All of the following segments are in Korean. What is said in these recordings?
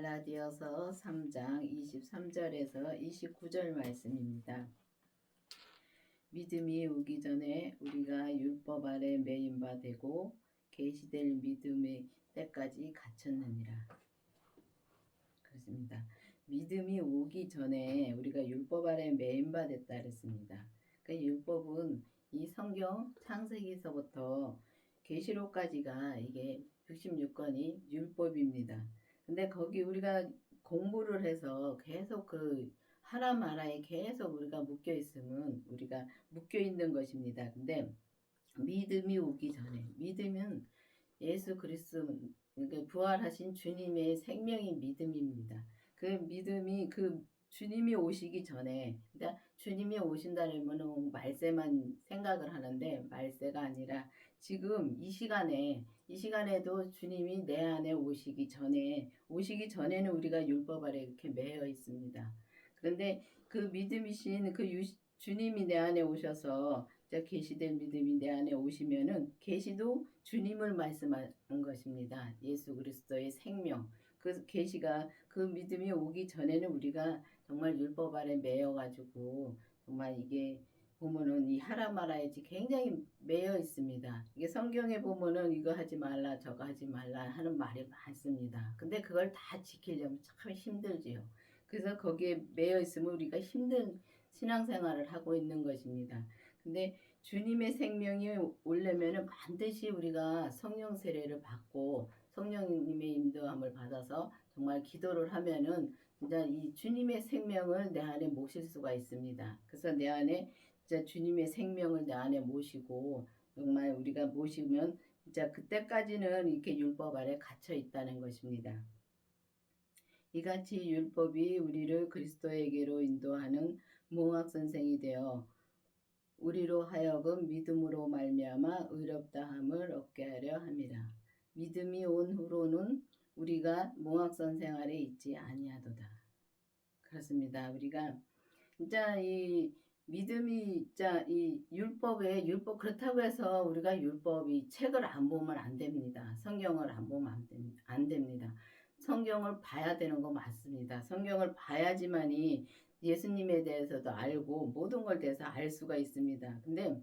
갈라디아서 3장 23절에서 29절 말씀입니다. 믿음이 오기 전에 우리가 율법 아래 매인 바 되고 계시될 믿음의 때까지 갇혔느니라. 그렇습니다. 믿음이 오기 전에 우리가 율법 아래 매인 바 됐다 그랬습니다. 그 율법은 이 성경 창세기서부터 계시록까지가 이게 66권이 율법입니다. 근데 거기 우리가 공부를 해서 계속 그 하나마라에 계속 우리가 묶여 있으면 우리가 묶여 있는 것입니다. 근데 믿음이 오기 전에 믿음은 예수 그리스도 그러니까 부활하신 주님의 생명이 믿음입니다. 그 믿음이 그 주님이 오시기 전에 그러니까 주님이 오신다면 말세만 생각을 하는데 말세가 아니라 지금 이 시간에 이 시간에도 주님이 내 안에 오시기 전에 오시기 전에는 우리가 율법 아래 이렇게 매여 있습니다. 그런데 그 믿음이신 그 유, 주님이 내 안에 오셔서 계시된 믿음이 내 안에 오시면은 계시도 주님을 말씀한 것입니다. 예수 그리스도의 생명. 그 계시가 그 믿음이 오기 전에는 우리가 정말 율법 아래 매여 가지고 정말 이게 보면은 이 하라마라에 굉장히 매여 있습니다. 이게 성경에 보면은 이거 하지 말라 저거 하지 말라 하는 말이 많습니다. 근데 그걸 다 지키려면 참 힘들지요. 그래서 거기에 매여 있으면 우리가 힘든 신앙생활을 하고 있는 것입니다. 근데 주님의 생명이 오려면은 반드시 우리가 성령 세례를 받고 성령님의 인도함을 받아서 정말 기도를 하면은 진짜 이 주님의 생명을 내 안에 모실 수가 있습니다. 그래서 내 안에 진짜 주님의 생명을 내 안에 모시고 정말 우리가 모시면 진짜 그때까지는 이렇게 율법 아래 갇혀 있다는 것입니다. 이같이 율법이 우리를 그리스도에게로 인도하는 몽학 선생이 되어 우리로 하여금 믿음으로 말미암아 의롭다함을 얻게 하려 함이라. 믿음이 온 후로는 우리가 몽학 선생 아래 있지 아니하도다. 그렇습니다. 우리가 진짜 이 믿음이 진짜 이 율법에 율법 그렇다고 해서 우리가 율법이 책을 안 보면 안 됩니다. 성경을 안 보면 안, 됩니다. 안 됩니다. 성경을 봐야 되는 거 맞습니다. 성경을 봐야지만이 예수님에 대해서도 알고 모든 걸 대해서 알 수가 있습니다. 근데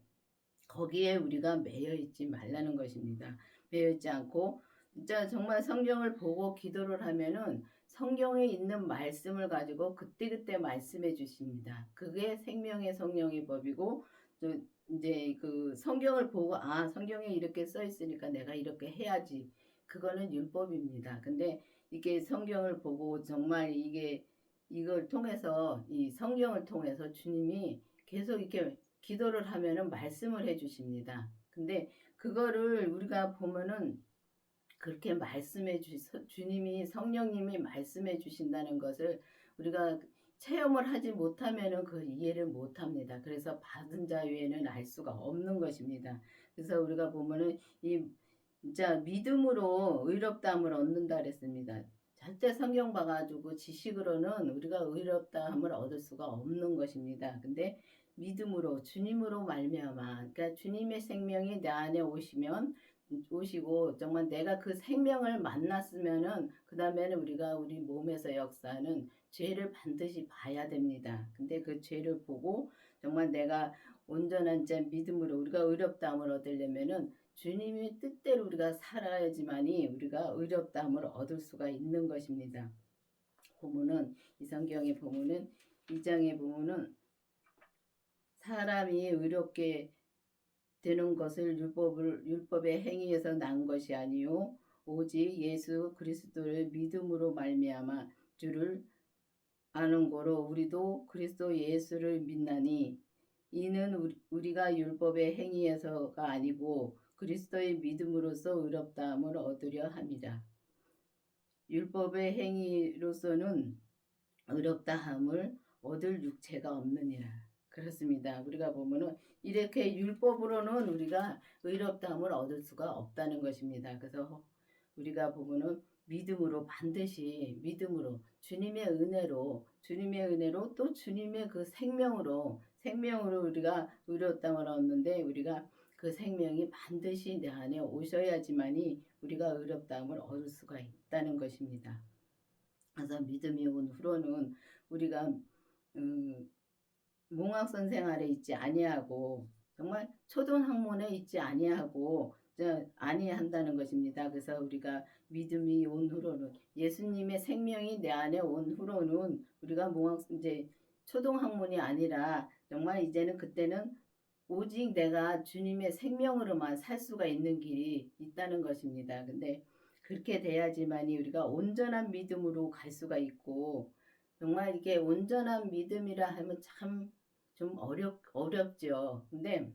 거기에 우리가 매여 있지 말라는 것입니다. 매여 있지 않고 진짜 정말 성경을 보고 기도를 하면은 성경에 있는 말씀을 가지고 그때그때 말씀해 주십니다. 그게 생명의 성령의 법이고 이제 그 성경을 보고 아 성경에 이렇게 써 있으니까 내가 이렇게 해야지 그거는 율법입니다. 근데 이게 성경을 보고 정말 이게 이걸 통해서 이 성경을 통해서 주님이 계속 이렇게 기도를 하면은 말씀을 해 주십니다. 근데 그거를 우리가 보면은 그렇게 말씀해 주 주님이 성령님이 말씀해 주신다는 것을 우리가 체험을 하지 못하면은 그 이해를 못 합니다. 그래서 받은 자 외에는 알 수가 없는 것입니다. 그래서 우리가 보면은 이 진짜 믿음으로 의롭다함을 얻는다 그랬습니다. 절대 성경 봐가지고 지식으로는 우리가 의롭다함을 얻을 수가 없는 것입니다. 근데 믿음으로 주님으로 말미암아 그러니까 주님의 생명이 내 안에 오시면 오시고 정말 내가 그 생명을 만났으면은 그 다음에는 우리가 우리 몸에서 역사하는 죄를 반드시 봐야 됩니다. 근데 그 죄를 보고 정말 내가 온전한 자 믿음으로 우리가 의롭다함을 얻으려면은 주님의 뜻대로 우리가 살아야지만이 우리가 의롭다함을 얻을 수가 있는 것입니다. 보면은 이 성경에 보면은 이 장에 보면은 사람이 의롭게 되는 것을 율법을 율법의 행위에서 난 것이 아니요 오직 예수 그리스도를 믿음으로 말미암아 주를 아는 거로 우리도 그리스도 예수를 믿나니 이는 우리가 율법의 행위에서가 아니고 그리스도의 믿음으로써 의롭다함을 얻으려 함이라. 율법의 행위로서는 의롭다함을 얻을 육체가 없느니라. 그렇습니다. 우리가 보면은 이렇게 율법으로는 우리가 의롭다함을 얻을 수가 없다는 것입니다. 그래서 우리가 보면은 믿음으로 반드시 믿음으로 주님의 은혜로 주님의 은혜로 또 주님의 그 생명으로 생명으로 우리가 의롭다함을 얻는데 우리가 그 생명이 반드시 내 안에 오셔야지만이 우리가 의롭다함을 얻을 수가 있다는 것입니다. 그래서 믿음이 온 후로는 우리가 음, 몽학선 생활에 있지 아니하고 정말 초등 학문에 있지 아니하고 저 아니한다는 것입니다. 그래서 우리가 믿음이 온 후로는 예수님의 생명이 내 안에 온 후로는 우리가 몽학 이제 초등 학문이 아니라 정말 이제는 그때는 오직 내가 주님의 생명으로만 살 수가 있는 길이 있다는 것입니다. 근데 그렇게 돼야지만이 우리가 온전한 믿음으로 갈 수가 있고 정말 이게 온전한 믿음이라 하면 참 좀 어렵 어렵죠. 근데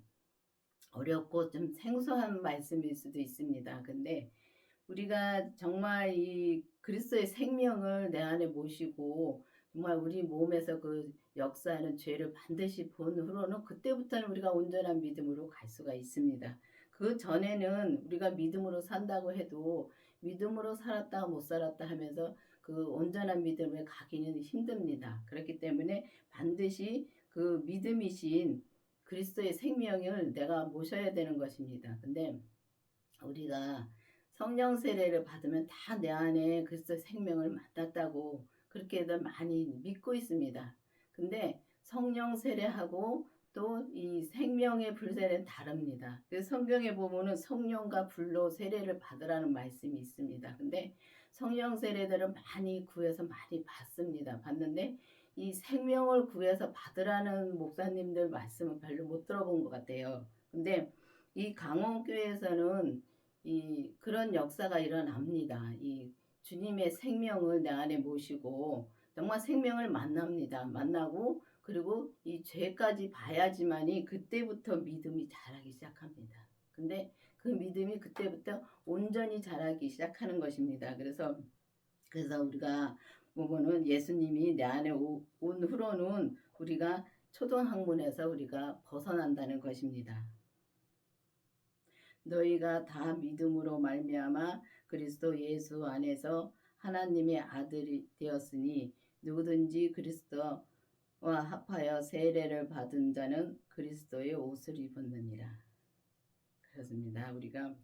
어렵고 좀 생소한 말씀일 수도 있습니다. 근데 우리가 정말 이 그리스도의 생명을 내 안에 모시고 정말 우리 몸에서 그 역사하는 죄를 반드시 본 후로는 그때부터는 우리가 온전한 믿음으로 갈 수가 있습니다. 그 전에는 우리가 믿음으로 산다고 해도 믿음으로 살았다 못 살았다 하면서 그 온전한 믿음을 가기는 힘듭니다. 그렇기 때문에 반드시 그 믿음이신 그리스도의 생명을 내가 모셔야 되는 것입니다. 근데 우리가 성령 세례를 받으면 다 내 안에 그리스도의 생명을 맡았다고 그렇게들 많이 믿고 있습니다. 근데 성령 세례하고 또 이 생명의 불세례는 다릅니다. 그래서 성경에 보면은 성령과 불로 세례를 받으라는 말씀이 있습니다. 근데 성령 세례들은 많이 구해서 많이 받습니다. 받는데 이 생명을 구해서 받으라는 목사님들 말씀은 별로 못 들어본 것 같아요. 근데 이 강원교회에서는 이 그런 역사가 일어납니다. 이 주님의 생명을 내 안에 모시고 정말 생명을 만납니다. 만나고 그리고 이 죄까지 봐야지만이 그때부터 믿음이 자라기 시작합니다. 근데 그 믿음이 그때부터 온전히 자라기 시작하는 것입니다. 그래서 그래서 우리가 보면은 예수님이 내 안에 오, 온 후로는 우리가 초등학문에서 우리가 벗어난다는 것입니다. 너희가 다 믿음으로 말미암아 그리스도 예수 안에서 하나님의 아들이 되었으니 누구든지 그리스도와 합하여 세례를 받은 자는 그리스도의 옷을 입었느니라. 그렇습니다. 우리가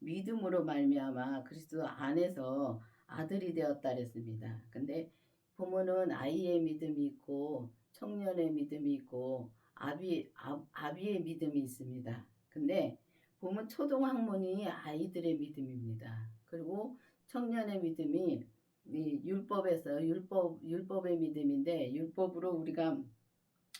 믿음으로 말미암아 그리스도 안에서 아들이 되었다 그랬습니다. 근데 부모는 아이의 믿음이 있고 청년의 믿음이 있고 아비 아, 아비의 믿음이 있습니다. 근데 보면 초등학문이 아이들의 믿음입니다. 그리고 청년의 믿음이 이 율법에서 율법 율법의 믿음인데 율법으로 우리가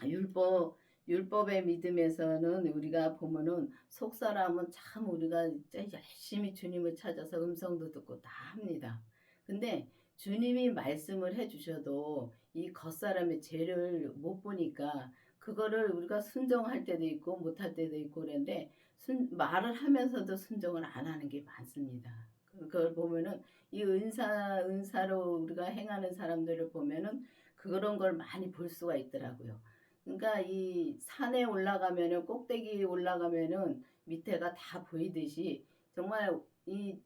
율법 율법의 믿음에서는 우리가 보면은 속 사람은 참 우리가 진짜 열심히 주님을 찾아서 음성도 듣고 다 합니다. 근데 주님이 말씀을 해주셔도 이 겉사람의 죄를 못 보니까 그거를 우리가 순종할 때도 있고 못할 때도 있고 그런데 순, 말을 하면서도 순종을 안 하는 게 많습니다. 그걸 보면은 이 은사 은사로 우리가 행하는 사람들을 보면은 그런 걸 많이 볼 수가 있더라고요. 그러니까 이 산에 올라가면은 꼭대기 올라가면은 밑에가 다 보이듯이 정말 이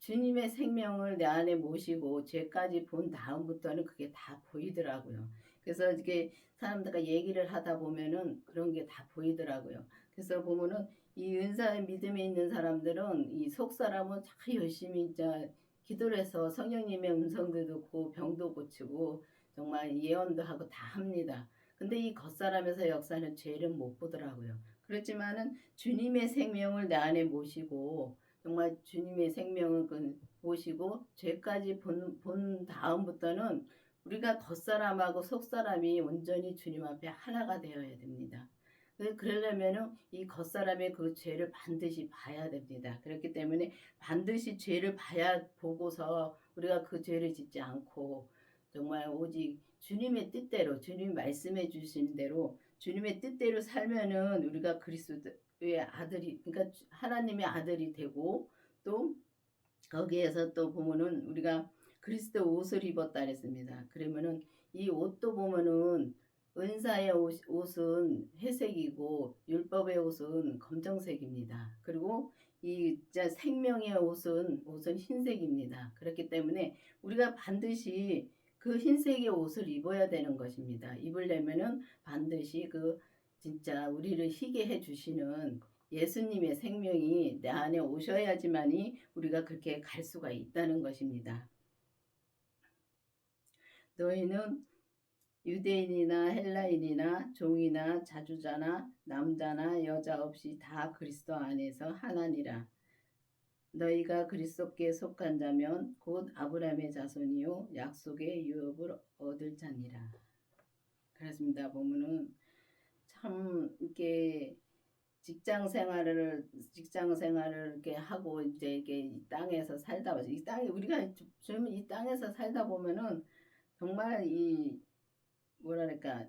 주님의 생명을 내 안에 모시고 죄까지 본 다음부터는 그게 다 보이더라고요. 그래서 이게 사람들과 얘기를 하다 보면은 그런 게 다 보이더라고요. 그래서 보면은 이 은사의 믿음에 있는 사람들은 이 속 사람은 참 열심히 이제 기도를 해서 성령님의 음성도 듣고 병도 고치고 정말 예언도 하고 다 합니다. 근데 이 겉사람에서 역사는 죄를 못 보더라고요. 그렇지만은 주님의 생명을 내 안에 모시고 정말 주님의 생명을 그 모시고 죄까지 본, 본 다음부터는 우리가 겉사람하고 속사람이 온전히 주님 앞에 하나가 되어야 됩니다. 그러려면은 이 겉사람의 그 죄를 반드시 봐야 됩니다. 그렇기 때문에 반드시 죄를 봐야 보고서 우리가 그 죄를 짓지 않고 정말 오직 주님의 뜻대로 주님 말씀해 주신 대로 주님의 뜻대로 살면은 우리가 그리스도 의 아들이 그러니까 하나님의 아들이 되고 또 거기에서 또 보면은 우리가 그리스도 옷을 입었다 그랬습니다. 그러면은 이 옷도 보면은 은사의 옷, 옷은 회색이고 율법의 옷은 검정색입니다. 그리고 이 생명의 옷은 옷은 흰색입니다. 그렇기 때문에 우리가 반드시 그 흰색의 옷을 입어야 되는 것입니다. 입으려면은 반드시 그 진짜 우리를 희게 해 주시는 예수님의 생명이 내 안에 오셔야지만이 우리가 그렇게 갈 수가 있다는 것입니다. 너희는 유대인이나 헬라인이나 종이나 자주자나 남자나 여자 없이 다 그리스도 안에서 하나니라. 너희가 그리스도께 속한 자면 곧 아브라함의 자손이요 약속의 유업을 얻을 자니라. 그렇습니다. 보면은 참 이렇게 직장 생활을 직장 생활을 이렇게 하고 이제 이게 이 땅에서 살다 보죠. 이 땅에 우리가 지금 이 땅에서 살다 보면은 정말 이 뭐랄까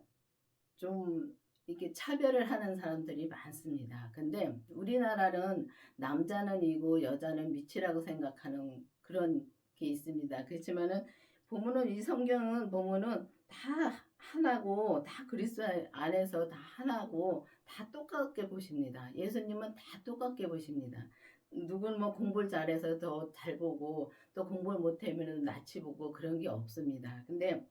좀 이렇게 차별을 하는 사람들이 많습니다. 근데 우리나라는 남자는 이고 여자는 밑이라고 생각하는 그런 게 있습니다. 그렇지만은 보면은 이 성경은 보면은 다 하나고 다 그리스도 안에서 다 하나고 다 똑같게 보십니다. 예수님은 다 똑같게 보십니다. 누군 뭐 공부를 잘해서 더 잘 보고 또 공부를 못하면 낯이 보고 그런 게 없습니다. 근데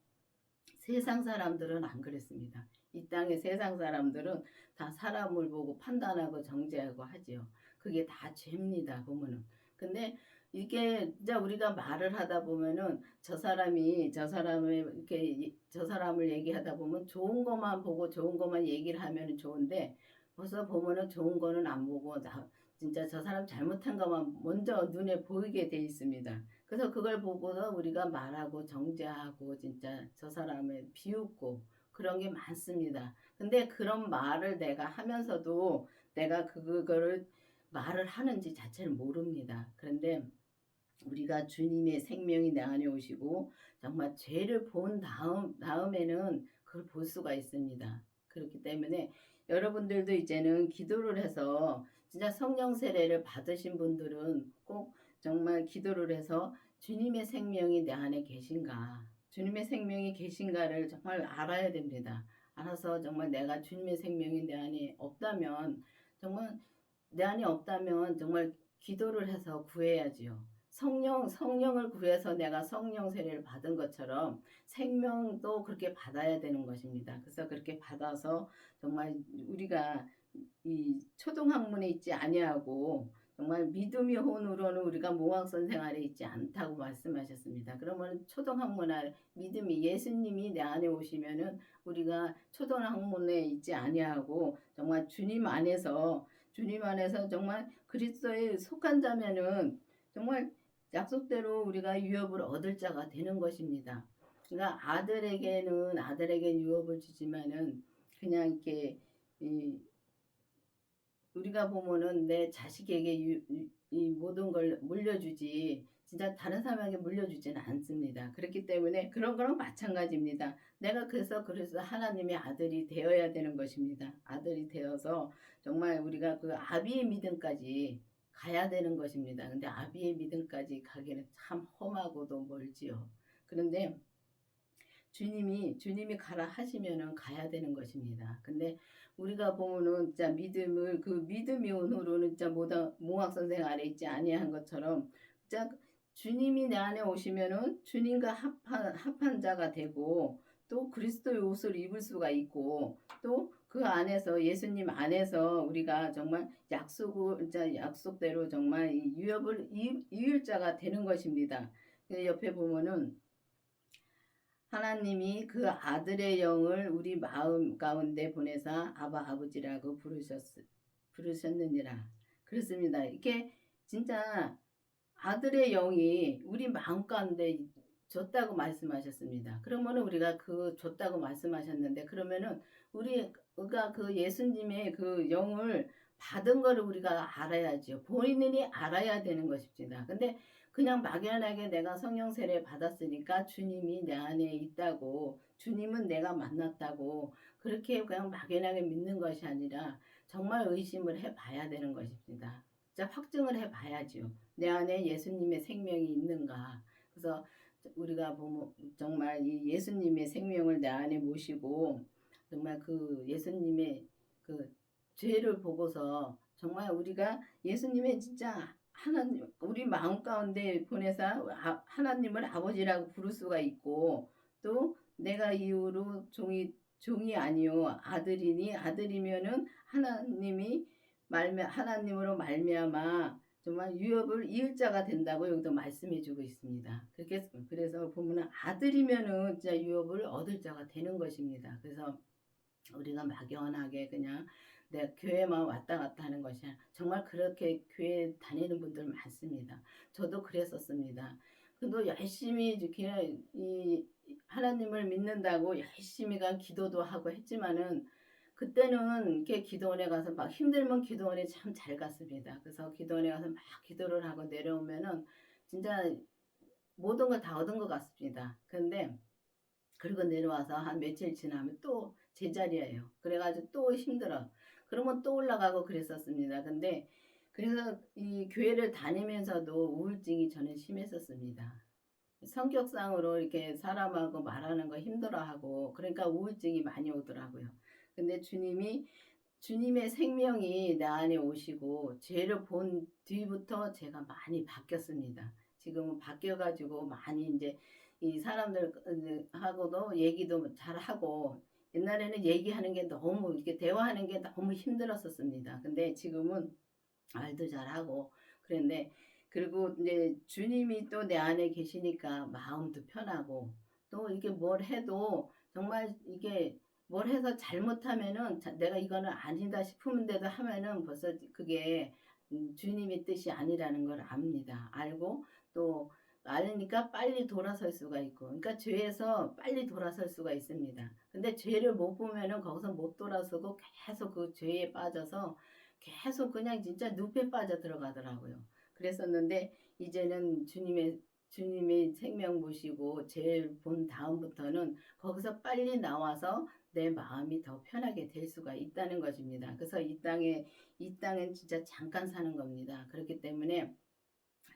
세상 사람들은 안 그랬습니다. 이 땅의 세상 사람들은 다 사람을 보고 판단하고 정죄하고 하지요. 그게 다 죄입니다. 보면은. 근데 이게 이제 우리가 말을 하다 보면은 저 사람이 저 사람을 이렇게 이- 저 사람을 얘기하다 보면 좋은 것만 보고 좋은 것만 얘기를 하면 좋은데 벌써 보면은 좋은 거는 안 보고 나 진짜 저 사람 잘못한 것만 먼저 눈에 보이게 돼 있습니다. 그래서 그걸 보고서 우리가 말하고 정죄하고 진짜 저 사람을 비웃고 그런 게 많습니다. 근데 그런 말을 내가 하면서도 내가 그거를 말을 하는지 자체를 모릅니다. 그런데 우리가 주님의 생명이 내 안에 오시고 정말 죄를 본 다음 다음에는 그걸 볼 수가 있습니다. 그렇기 때문에 여러분들도 이제는 기도를 해서 진짜 성령 세례를 받으신 분들은 꼭 정말 기도를 해서 주님의 생명이 내 안에 계신가, 주님의 생명이 계신가를 정말 알아야 됩니다. 알아서 정말 내가 주님의 생명이 내 안에 없다면 정말 내 안에 없다면 정말 기도를 해서 구해야지요. 성령 성령을 구해서 내가 성령 세례를 받은 것처럼 생명도 그렇게 받아야 되는 것입니다. 그래서 그렇게 받아서 정말 우리가 이 초등학문에 있지 아니하고 정말 믿음이 혼으로는 우리가 몽학선 생활에 있지 않다고 말씀하셨습니다. 그러면 초등학문에 믿음이 예수님이 내 안에 오시면은 우리가 초등학문에 있지 아니하고 정말 주님 안에서 주님 안에서 정말 그리스도에 속한 자면은 정말 약속대로 우리가 유업을 얻을 자가 되는 것입니다. 그러니까 아들에게는 아들에게 유업을 주지만은 그냥 이렇게 이 우리가 보면은 내 자식에게 유, 유- 이 모든 걸 물려주지 진짜 다른 사람에게 물려주지는 않습니다. 그렇기 때문에 그런 거랑 마찬가지입니다. 내가 그래서 그래서 하나님의 아들이 되어야 되는 것입니다. 아들이 되어서 정말 우리가 그 아비의 믿음까지 가야 되는 것입니다. 근데 아비의 믿음까지 가기는 참 험하고도 멀지요. 그런데 주님이 주님이 가라 하시면은 가야 되는 것입니다. 근데 우리가 보면은 진짜 믿음을 그 믿음이 온으로는 진짜 모다 몽학 선생 아래 있지 아니한 것처럼 진짜 주님이 내 안에 오시면은 주님과 합한 합한 자가 되고 또 그리스도의 옷을 입을 수가 있고 또 그 안에서 예수님 안에서 우리가 정말 약속을 약속대로 정말 이 유업을 이- 이을 자가 되는 것입니다. 그 옆에 보면은 하나님이 그 아들의 영을 우리 마음 가운데 보내사 아바 아버지라고 부르셨 부르셨느니라. 그렇습니다. 이게 진짜 아들의 영이 우리 마음 가운데 줬다고 말씀하셨습니다. 그러면은 우리가 그 줬다고 말씀하셨는데 그러면은 우리 가 그 예수님의 그 영을 받은 거를 우리가 알아야죠. 본인이 알아야 되는 것입니다. 근데 그냥 막연하게 내가 성령 세례 받았으니까 주님이 내 안에 있다고 주님은 내가 만났다고 그렇게 그냥 막연하게 믿는 것이 아니라 정말 의심을 해 봐야 되는 것입니다. 진짜 확증을 해 봐야죠. 내 안에 예수님의 생명이 있는가. 그래서 우리가 보면 정말 이 예수님의 생명을 내 안에 모시고 정말 그 예수님의 그 죄를 보고서 정말 우리가 예수님의 진짜 하나님 우리 마음 가운데 보내사 아- 하나님을 아버지라고 부를 수가 있고 또 내가 이후로 종이 종이 아니요 아들이니 아들이면은 하나님이 말며 하나님으로 말미암아 정말 유업을 이을 자가 된다고 여기도 말씀해 주고 있습니다. 그렇게 그래서 보면은 아들이면은 진짜 유업을 얻을 자가 되는 것입니다. 그래서 우리가 막연하게 그냥 내 교회만 왔다 갔다 하는 것이 아니라 정말 그렇게 교회 다니는 분들 많습니다. 저도 그랬었습니다. 그래도 열심히 이렇게 이 하나님을 믿는다고 열심히가 기도도 하고 했지만은 그때는 이렇게 기도원에 가서 막 힘들면 기도원에 참 잘 갔습니다. 그래서 기도원에 가서 막 기도를 하고 내려오면은 진짜 모든 걸 다 얻은 것 같습니다. 근데 그리고 내려와서 한 며칠 지나면 또 제자리예요. 그래가지고 또 힘들어. 그러면 또 올라가고 그랬었습니다. 근데 그래서 이 교회를 다니면서도 우울증이 저는 심했었습니다. 성격상으로 이렇게 사람하고 말하는 거 힘들어하고 그러니까 우울증이 많이 오더라고요. 근데 주님이 주님의 생명이 내 안에 오시고 죄를 본 뒤부터 제가 많이 바뀌었습니다. 지금은 바뀌어가지고 많이 이제 이 사람들하고도 얘기도 잘 하고 옛날에는 얘기하는 게 너무 이렇게 대화하는 게 너무 힘들었었습니다. 근데 지금은 말도 잘하고 그런데 그리고 이제 주님이 또 내 안에 계시니까 마음도 편하고 또 이게 뭘 해도 정말 이게 뭘 해서 잘못하면은 자- 내가 이거는 아니다 싶으면데도 하면은 벌써 그게 음, 주님의 뜻이 아니라는 걸 압니다. 알고 또 알으니까 빨리 돌아설 수가 있고, 그러니까 죄에서 빨리 돌아설 수가 있습니다. 근데 죄를 못 보면은 거기서 못 돌아서고 계속 그 죄에 빠져서 계속 그냥 진짜 늪에 빠져 들어가더라고요. 그랬었는데 이제는 주님의 주님의 생명 보시고 제일 본 다음부터는 거기서 빨리 나와서 내 마음이 더 편하게 될 수가 있다는 것입니다. 그래서 이 땅에 이 땅은 진짜 잠깐 사는 겁니다. 그렇기 때문에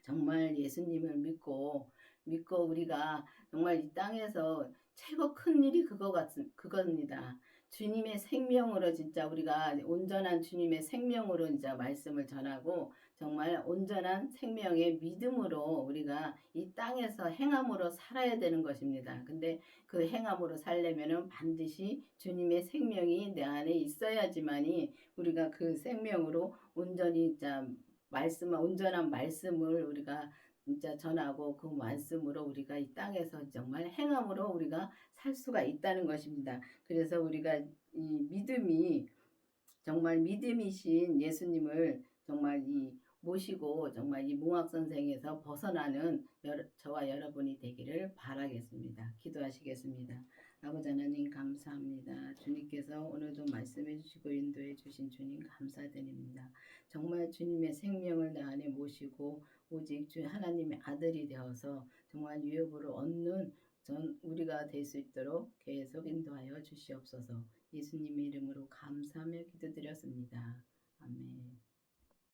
정말 예수님을 믿고 믿고 우리가 정말 이 땅에서 최고 큰 일이 그거 같 그겁니다. 주님의 생명으로 진짜 우리가 온전한 주님의 생명으로 진짜 말씀을 전하고 정말 온전한 생명의 믿음으로 우리가 이 땅에서 행함으로 살아야 되는 것입니다. 근데 그 행함으로 살려면은 반드시 주님의 생명이 내 안에 있어야지만이 우리가 그 생명으로 온전히 진짜 말씀, 온전한 말씀을 우리가 진짜 전하고 그 말씀으로 우리가 이 땅에서 정말 행함으로 우리가 살 수가 있다는 것입니다. 그래서 우리가 이 믿음이 정말 믿음이신 예수님을 정말 이 모시고 정말 이 몽학 선생에서 벗어나는 여러, 저와 여러분이 되기를 바라겠습니다. 기도하시겠습니다. 아버지 하나님 감사합니다. 주님께서 오늘도 말씀해 주시고 인도해 주신 주님 감사드립니다. 정말 주님의 생명을 내 안에 모시고 오직 주 하나님의 아들이 되어서 정말 유업으로 얻는 전 우리가 될 수 있도록 계속 인도하여 주시옵소서. 예수님의 이름으로 감사하며 기도드렸습니다. 아멘.